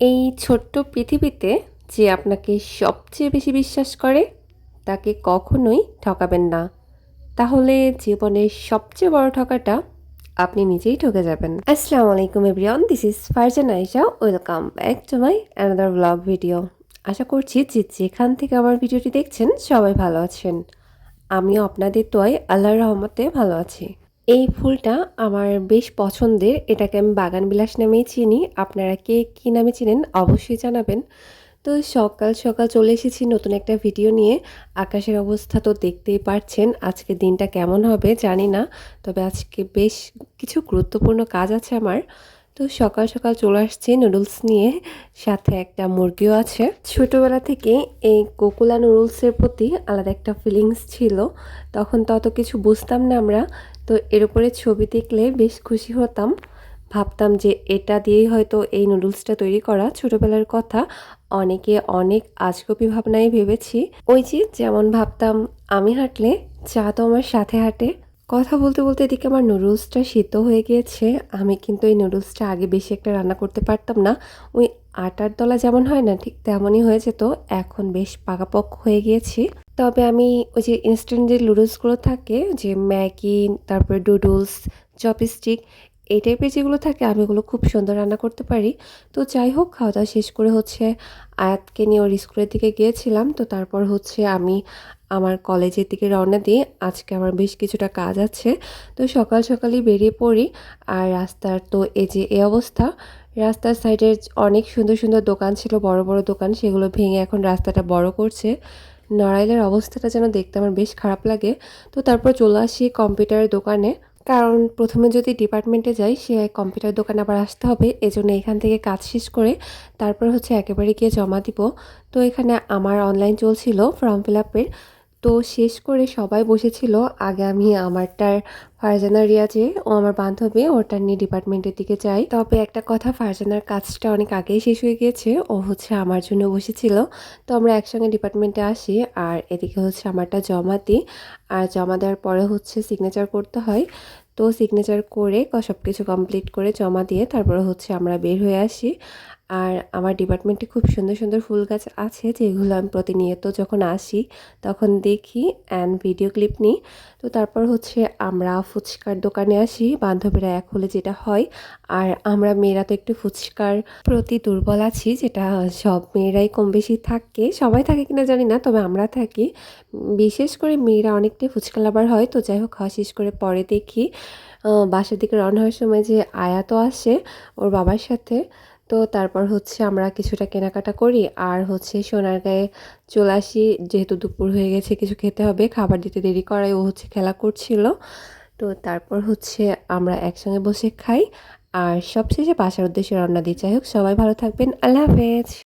এই ছোট্ট পৃথিবীতে যে আপনাকে সবচেয়ে বেশি বিশ্বাস করে, তাকে কখনোই ঠকাবেন না। তাহলে জীবনের সবচেয়ে বড় ঠকাটা আপনি নিজেই ঠকে যাবেন। আসসালামু আলাইকুম everyone, this is Farzan Aisha welcome back to my another blog video. আশা করছি যে যেখান থেকে আমার ভিডিওটি দেখছেন, সবাই ভালো আছেন। আমিও আপনাদের তোয়াই আল্লাহর রহমতে ভালো আছি। এই ফুলটা আমার বেশ পছন্দের। এটাকে আমি বাগান বিলাস নামেই চিনি। আপনারা কে কী নামে চিনেন অবশ্যই জানাবেন। তো সকাল সকাল চলে এসেছি নতুন একটা ভিডিও নিয়ে। আকাশের অবস্থা তো দেখতেই পারছেন। আজকে দিনটা কেমন হবে জানি না। তবে আজকে বেশ কিছু গুরুত্বপূর্ণ কাজ আছে আমার। তো সকাল সকাল চলে আসছি নুডলস নিয়ে। সাথে একটা মুরগিও আছে। ছোটোবেলা থেকে এই কোকুলা নুডলসের প্রতি আলাদা একটা ফিলিংস ছিল। তখন তত কিছু বুঝতাম না আমরা। তো এর উপরে ছবি দেখলে বেশ খুশি হতাম। ভাবতাম যে এটা দিয়েই হয়তো এই নুডলসটা তৈরি করা ছোটোবেলার কথা। অনেকে অনেক আজগবি ভাবনায় ভেবেছি। ওই যে যেমন ভাবতাম, আমি হাঁটলে, চা তো আমার সাথে হাঁটে। কথা বলতে বলতে এদিকে আমার নুডলসটা সিদ্ধ হয়ে গিয়েছে। আমি কিন্তু এই নুডলসটা আগে বেশি একটা রান্না করতে পারতাম না। ওই আটার দলা যেমন হয় না, ঠিক তেমনই হয়ে যেত। এখন বেশ পাকাপোক্ত হয়ে গিয়েছি। তবে আমি ওই যে ইনস্ট্যান্ট যে নুডলসগুলো থাকে, যে ম্যাগি তারপরে ডুডলস চপস্টিক এই টাইপের যেগুলো থাকে, আমি ওগুলো খুব সুন্দর রান্না করতে পারি। তো যাই হোক খাওয়া দাওয়া শেষ করে হচ্ছে আয়াতকে নিয়ে ওর স্কুলের দিকে গিয়েছিলাম। তো তারপর হচ্ছে আমি আমার কলেজের দিকে রওনা দিই। আজকে আমার বেশ কিছুটা কাজ আছে। তো সকাল সকালই বেরিয়ে পড়ি। আর রাস্তার তো এই যে, এই অবস্থা। রাস্তার সাইডে অনেক সুন্দর সুন্দর দোকান ছিল, বড় বড় দোকান। সেগুলো ভেঙে এখন রাস্তাটা বড় করছে। নড়াইলের অবস্থাটা যেন দেখতে আমার বেশ খারাপ লাগে। তো তারপর চলে আসি কম্পিউটারের দোকানে। কারণ প্রথমে যদি ডিপার্টমেন্টে যাই, সে কম্পিউটার দোকানে আবার আসতে হবে। এজন্য এখান থেকে কাজ শেষ করে তারপর হচ্ছে একেবারে গিয়ে জমা দিব। তো এখানে আমার অনলাইন চলছিল ফর্ম ফিল আপের তো শেষ করে সবাই বসেছিল। আগে আমি আমারটার ফারজানা রিয়াজে ও আমার বান্ধবী ওটার নিয়ে ডিপার্টমেন্টের দিকে যাই। তবে একটা কথা, ফারজানার কাজটা অনেক আগেই শেষ হয়ে গিয়েছে। ও হচ্ছে আমার জন্য বসেছিল। তো আমরা একসঙ্গে ডিপার্টমেন্টে আসি আর এদিকে হচ্ছে আমারটা জমা দিই। আর জমা দেওয়ার পরে হচ্ছে সিগনেচার করতে হয়। তো সিগনেচার করে সব কিছু কমপ্লিট করে জমা দিয়ে তারপরে হচ্ছে আমরা বের হয়ে আসি। আর আমার ডিপার্টমেন্টে খুব সুন্দর সুন্দর ফুল গাছ আছে যেগুলো আমি প্রতিনিয়ত যখন আসি তখন দেখি অ্যান্ড ভিডিও ক্লিপ নিই। তো তারপর হচ্ছে আমরা ফুচকার দোকানে আসি, বান্ধবীরা এক হলে যেটা হয়। আর আমরা মেয়েরা তো একটু ফুচকার প্রতি দুর্বল আছি, যেটা সব মেয়েরাই কম বেশি থাকে, সবাই থাকে কিনা জানি না, তবে আমরা থাকি। বিশেষ করে মেয়েরা অনেকটাই ফুচকা লাভার হয়, তো যাই হোক খাওয়া শেষ করে পরে দেখি। বাসার দিকে রওনা হওয়ার সময় যে আয়াত আসে, ওর বাবার সাথে। তো তারপর হচ্ছে আমরা কিছুটা কেনাকাটা করি। আর হচ্ছে সোনার গায়ে চলে আসি, যেহেতু দুপুর হয়ে গেছে, কিছু খেতে হবে, খাবার দিতে দেরি করায় ও হচ্ছে খেলা করছিল। তো তারপর হচ্ছে আমরা একসঙ্গে বসে খাই। আর সবশেষে বাসার উদ্দেশ্যে রান্না দিই। যাই হোক, সবাই ভালো থাকবেন। আল্লাহ হাফেজ।